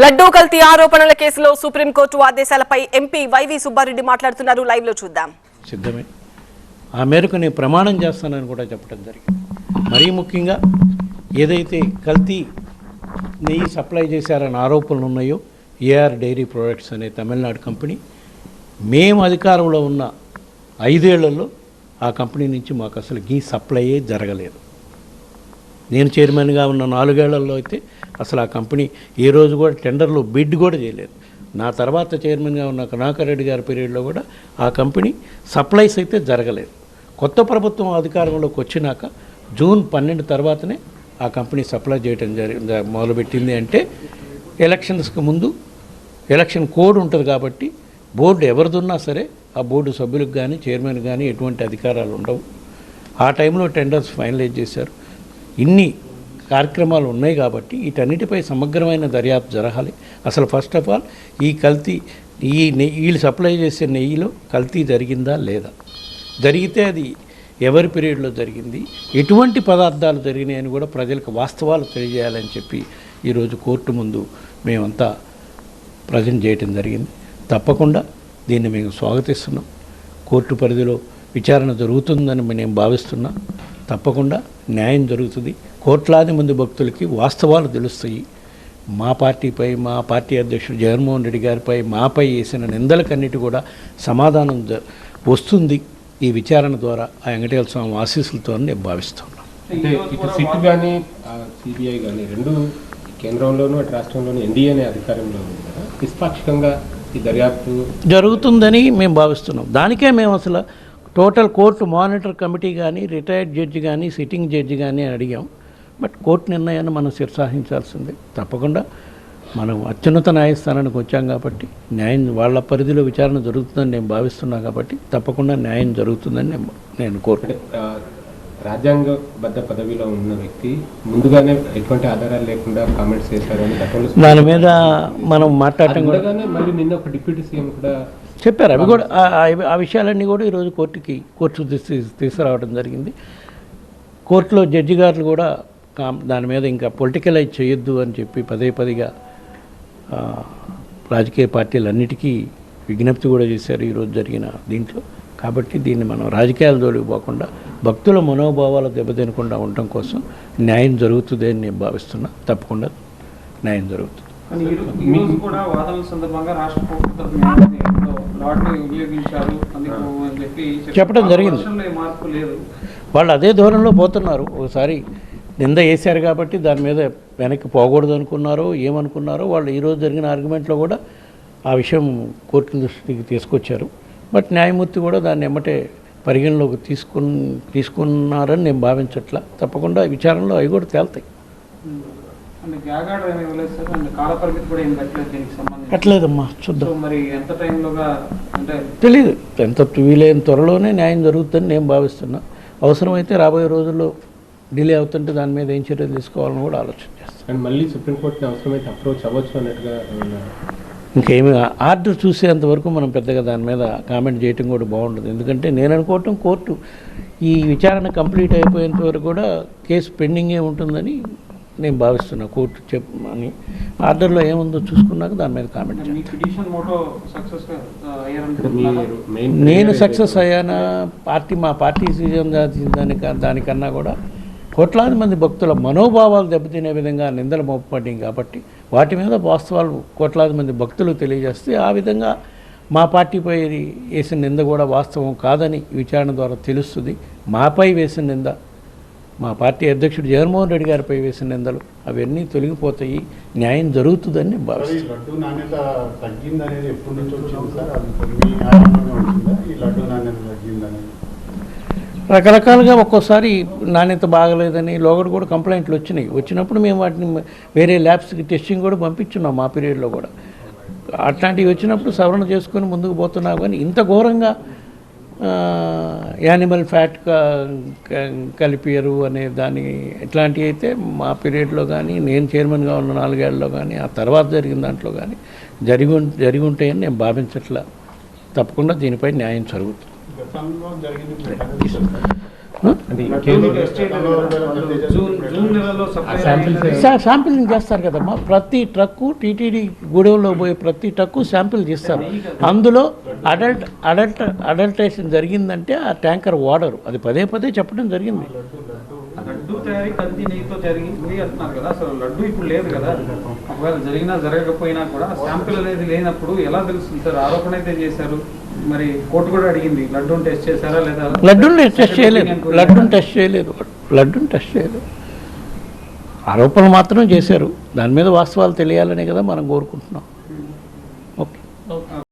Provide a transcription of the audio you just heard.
లడ్డూ కల్తీ ఆరోపణల కేసులో సుప్రీంకోర్టు ఆదేశాలపై ఎంపీ వైవి సుబ్బారెడ్డి మాట్లాడుతున్నారు. లైవ్లో చూద్దాం. సిద్ధమే. ఆ మేరకు నేను ప్రమాణం చేస్తానని కూడా చెప్పడం జరిగింది. మరీ ముఖ్యంగా ఏదైతే కల్తీ నెయ్యి సప్లై చేశారన్న ఆరోపణలు ఉన్నాయో ఏఆర్ డైరీ ప్రొడక్ట్స్ అనే తమిళనాడు కంపెనీ మేము అధికారంలో ఉన్న ఐదేళ్ళలో ఆ కంపెనీ నుంచి మాకు అసలు గీ సప్లైయే జరగలేదు. నేను చైర్మన్గా ఉన్న నాలుగేళ్ళలో అయితే అసలు ఆ కంపెనీ ఏ రోజు కూడా టెండర్లో బిడ్ కూడా చేయలేదు. నా తర్వాత చైర్మన్గా ఉన్న కరుణాకర్ రెడ్డి గారి పీరియడ్లో కూడా ఆ కంపెనీ సప్లైస్ అయితే జరగలేదు. కొత్త ప్రభుత్వం అధికారంలోకి వచ్చినాక జూన్ పన్నెండు తర్వాతనే ఆ కంపెనీ సప్లై చేయడం జరి మొదలుపెట్టింది అంటే ఎలక్షన్స్కి ముందు ఎలక్షన్ కోడ్ ఉంటుంది కాబట్టి బోర్డు ఎవరిదున్నా సరే ఆ బోర్డు సభ్యులకు కానీ చైర్మన్ కానీ ఎటువంటి అధికారాలు ఉండవు. ఆ టైంలో టెండర్స్ ఫైనలైజ్ చేశారు. ఇన్ని కార్యక్రమాలు ఉన్నాయి కాబట్టి వీటన్నిటిపై సమగ్రమైన దర్యాప్తు జరగాలి. అసలు ఫస్ట్ ఆఫ్ ఆల్ ఈ కల్తీ ఈ నెయ్యి వీళ్ళు సప్లై చేసే నెయ్యిలో కల్తీ జరిగిందా లేదా? జరిగితే అది ఎవరి పీరియడ్లో జరిగింది? ఎటువంటి పదార్థాలు జరిగినాయని కూడా ప్రజలకు వాస్తవాలు తెలియజేయాలని చెప్పి ఈరోజు కోర్టు ముందు మేమంతా ప్రజెంట్ చేయటం జరిగింది. తప్పకుండా దీన్ని మేము స్వాగతిస్తున్నాం. కోర్టు పరిధిలో విచారణ జరుగుతుందని నేను భావిస్తున్నా. తప్పకుండా న్యాయం జరుగుతుంది. కోట్లాది మంది భక్తులకి వాస్తవాలు తెలుస్తాయి. మా పార్టీపై మా పార్టీ అధ్యక్షుడు జగన్మోహన్ రెడ్డి గారిపై మాపై వేసిన నిందలకన్నిటి కూడా సమాధానం జ- వస్తుంది ఈ విచారణ ద్వారా ఆ వెంకటేశ్వర స్వామి ఆశీస్సులతో నేను భావిస్తున్నాను. అంటే ఇటు సిట్ కానీ సిబిఐ కానీ రెండు కేంద్రంలోనూ అటు రాష్ట్రంలోనూ ఎన్డీఏనే అధికారంలో నిష్పాక్షికంగా ఈ దర్యాప్తు జరుగుతుందని మేము భావిస్తున్నాం. దానికే మేము అసలు టోటల్ కోర్టు మానిటర్ కమిటీ కానీ రిటైర్డ్ జడ్జి కానీ సిట్టింగ్ జడ్జి కానీ అడిగాం. బట్ కోర్టు నిర్ణయాన్ని మనం శిరసాహించాల్సిందే. తప్పకుండా మనం అత్యున్నత న్యాయస్థానానికి వచ్చాం కాబట్టి న్యాయం వాళ్ళ పరిధిలో విచారణ జరుగుతుందని నేను భావిస్తున్నా కాబట్టి తప్పకుండా న్యాయం జరుగుతుందని నేను నేను కోరుకుంటున్నాను రాజ్యాంగబద్ధ పదవిలో ఉన్న వ్యక్తి ముందుగానే ఎటువంటి ఆధారాలు లేకుండా కామెంట్స్ చేశారని దాని మీద మనం మాట్లాడటం కూడా మళ్ళీ నిన్న ఒక డిప్యూటీ సీఎం కూడా చెప్పారు. అవి కూడా ఆ- విషయాలన్నీ కూడా ఈరోజు కోర్టుకి కోర్టు తీసు తీసుకురావడం జరిగింది. కోర్టులో జడ్జి గారు కూడా దాని మీద ఇంకా పొలిటికలైజ్ చేయొద్దు అని చెప్పి పదే పదిగా రాజకీయ పార్టీలన్నిటికీ విజ్ఞప్తి కూడా చేశారు ఈరోజు జరిగిన దీంట్లో. కాబట్టి దీన్ని మనం రాజకీయాల జోలికి పోకుండా భక్తుల మనోభావాలు దెబ్బతినకుండా ఉండటం కోసం న్యాయం జరుగుతుంది అని నేను భావిస్తున్నా. తప్పకుండా న్యాయం జరుగుతుంది. కూడా వాదనల సందర్భంగా రాష్ట్ర వినియోగించారు చెప్పి చెప్పడం జరిగింది. వాళ్ళు అదే ధోరణిలో పోతున్నారు. ఒకసారి నింద వేశారు కాబట్టి దాని మీద వెనక్కి పోకూడదు అనుకున్నారో ఏమనుకున్నారో వాళ్ళు ఈరోజు జరిగిన ఆర్గ్యుమెంట్లో కూడా ఆ విషయం కోర్టు దృష్టికి తీసుకొచ్చారు. బట్ న్యాయమూర్తి కూడా దాన్ని ఎమ్మటే పరిగణలోకి తీసుకున్ తీసుకున్నారని నేను భావించట్లా. తప్పకుండా విచారణలో అవి కూడా తేల్తాయి. అట్లేదమ్మా చూద్దాం. మరి ఎంత టైంలోగా అంటే తెలియదు ఎంత వీలైన త్వరలోనే న్యాయం జరుగుతుందని నేను భావిస్తున్నా. అవసరమైతే రాబోయే రోజుల్లో డిలే అవుతుంటే దాని మీద ఏం చర్యలు తీసుకోవాలని కూడా ఆలోచన చేస్తాను అండ్ మళ్ళీ సుప్రీంకోర్టుని అవసరమైతే అప్రోచ్ అవ్వచ్చు అన్నట్టుగా ఇంకేమి ఆర్డర్ చూసేంత వరకు మనం పెద్దగా దాని మీద కామెంట్ చేయటం కూడా బాగుండదు. ఎందుకంటే నేను అనుకోవటం కోర్టు ఈ విచారణ కంప్లీట్ అయిపోయేంత వరకు కూడా కేసు పెండింగే ఉంటుందని నేను భావిస్తున్నా కోర్టు చెప్ అని. ఆర్డర్లో ఏముందో చూసుకున్నాక దాని మీద కామెంట్ నేను సక్సెస్ అయ్యానా? పార్టీ మా పార్టీ సీజన్ దానికన్నా దానికన్నా కూడా కోట్లాది మంది భక్తుల మనోభావాలు దెబ్బతినే విధంగా నిందలు మోపబడ్డాయి కాబట్టి వాటి మీద వాస్తవాలు కోట్లాది మంది భక్తులు తెలియజేస్తే ఆ విధంగా మా పార్టీపై వేసిన నింద కూడా వాస్తవం కాదని విచారణ ద్వారా తెలుస్తుంది. మాపై వేసిన నింద మా పార్టీ అధ్యక్షుడు జగన్మోహన్ రెడ్డి గారిపై వేసిన నిందలు అవన్నీ తొలగిపోతాయి. న్యాయం జరుగుతుందని నేను సార్, ఈ భావిస్తున్నాను లడ్డు నాణ్యత తగ్గింది అనేది ఎప్పటి నుంచి వచ్చింది సార్ అది మీ ఆరంభంగా వచ్చిందా ఈ లడ్డు నాణ్యత తగ్గింది అనేది రకరకాలుగా ఒక్కోసారి నాణ్యత బాగలేదని లోగడు కూడా కంప్లైంట్లు వచ్చినాయి. వచ్చినప్పుడు మేము వాటిని వేరే ల్యాబ్స్కి టెస్టింగ్ కూడా పంపించున్నాం మా పీరియడ్లో కూడా. అట్లాంటివి వచ్చినప్పుడు సవరణ చేసుకొని ముందుకు పోతున్నాం కానీ ఇంత ఘోరంగా యానిమల్ ఫ్యాట్ కలిపారు అనే దాని ఇట్లాంటివి అయితే మా పీరియడ్లో కానీ నేను చైర్మన్గా ఉన్న నాలుగేళ్ళలో కానీ ఆ తర్వాత జరిగిన దాంట్లో కానీ జరిగి జరిగి ఉంటాయని నేను భావించట్లా. తప్పకుండా దీనిపై న్యాయం జరుగుతుంది. కదా. శాంపిలింగ్ చేస్తారు కదమ్మా. ప్రతి ట్రక్కు టీటీడీ గూడెంలో పోయే ప్రతి ట్రక్కు శాంపిల్ చేస్తారు. అందులో అడల్ట్ అడల్ట్ అడల్టేషన్ జరిగిందంటే ఆ ట్యాంకర్ వాడరు. అది పదే పదే చెప్పడం జరిగింది. లడ్డు తయారీ కల్తీ నెయ్యితో జరిగింది అంటున్నారు కదా. అసలు లడ్డు ఇప్పుడు లేదు కదా. ఒకవేళ జరిగినా జరగకపోయినా కూడా శాంపిల్ అనేది లేనప్పుడు ఎలా తెలుస్తుంది సార్? ఆరోపణ అయితే చేశారు? మరి కోర్టు కూడా అడిగింది లడ్డూని టెస్ట్ చేశారా లేదా? లడ్డూని టెస్ట్ చేయలేదు. లడ్డూని టెస్ట్ చేయలేదు లడ్డూని టెస్ట్ చేయలేదు. ఆరోపణలు మాత్రం చేశారు. దాని మీద వాస్తవాలు తెలియాలనే కదా మనం కోరుకుంటున్నాం.